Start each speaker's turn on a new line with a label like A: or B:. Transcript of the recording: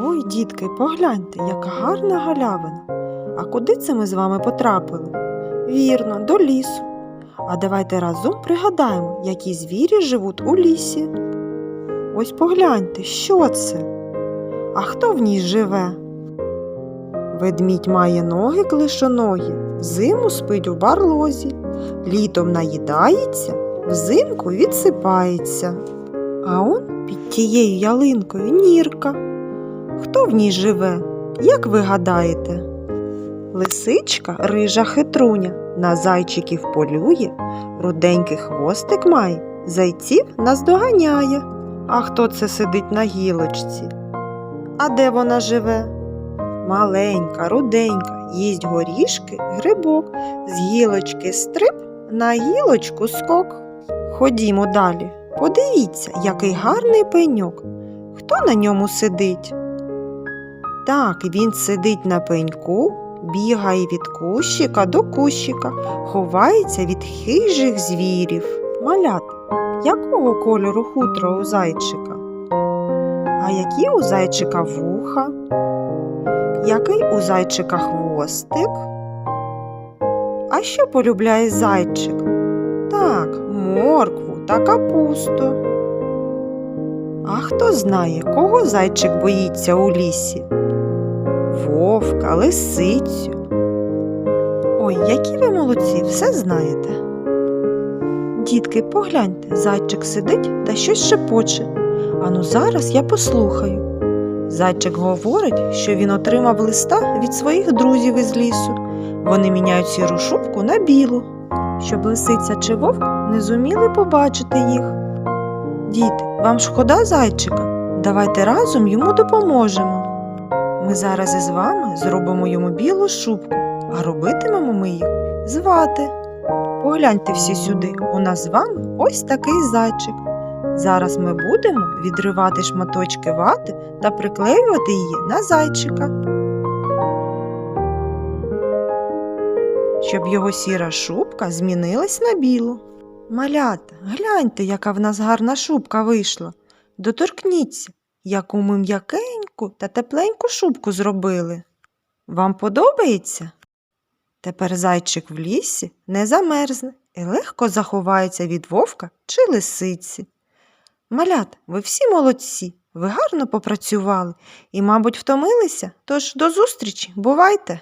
A: Ой, дітки, погляньте, яка гарна галявина. А куди це ми з вами потрапили? Вірно, до лісу. А давайте разом пригадаємо, які звірі живуть у лісі. Ось погляньте, що це? А хто в ній живе? Ведмідь має ноги клишоногі, зиму спить у барлозі, літом наїдається, взимку відсипається. А он під тією ялинкою нірка. Хто в ній живе? Як ви гадаєте? Лисичка рижа хитруня, на зайчиків полює, руденький хвостик має, зайців наздоганяє. А хто це сидить на гілочці? А де вона живе? Маленька, руденька, їсть горішки, грибок, з гілочки стрип, на гілочку скок. Ходімо далі. Подивіться, який гарний пеньок. Хто на ньому сидить? Так, він сидить на пеньку, бігає від кущика до кущика, ховається від хижих звірів. Малят, якого кольору хутро у зайчика? А які у зайчика вуха? Який у зайчика хвостик? А що полюбляє зайчик? Так, та капусту. А хто знає, кого зайчик боїться у лісі? Вовка, лисицю. Ой, які ви молодці, все знаєте. Дітки, погляньте, зайчик сидить та щось шепоче. Ану зараз я послухаю. Зайчик говорить, що він отримав листа від своїх друзів із лісу. Вони міняють сіру шубку на білу, щоб лисиця чи вовк не зуміли побачити їх. Діти, вам шкода зайчика? Давайте разом йому допоможемо. Ми зараз із вами зробимо йому білу шубку, а робитимемо ми їх з вати. Погляньте всі сюди, у нас з вами ось такий зайчик. Зараз ми будемо відривати шматочки вати та приклеювати її на зайчика. Щоб його сіра шубка змінилась на білу. Малята, гляньте, яка в нас гарна шубка вийшла. Доторкніться, яку ми м'якеньку та тепленьку шубку зробили. Вам подобається? Тепер зайчик в лісі не замерзне і легко заховається від вовка чи лисиці. Малят, ви всі молодці, ви гарно попрацювали і, мабуть, втомилися, тож до зустрічі, бувайте!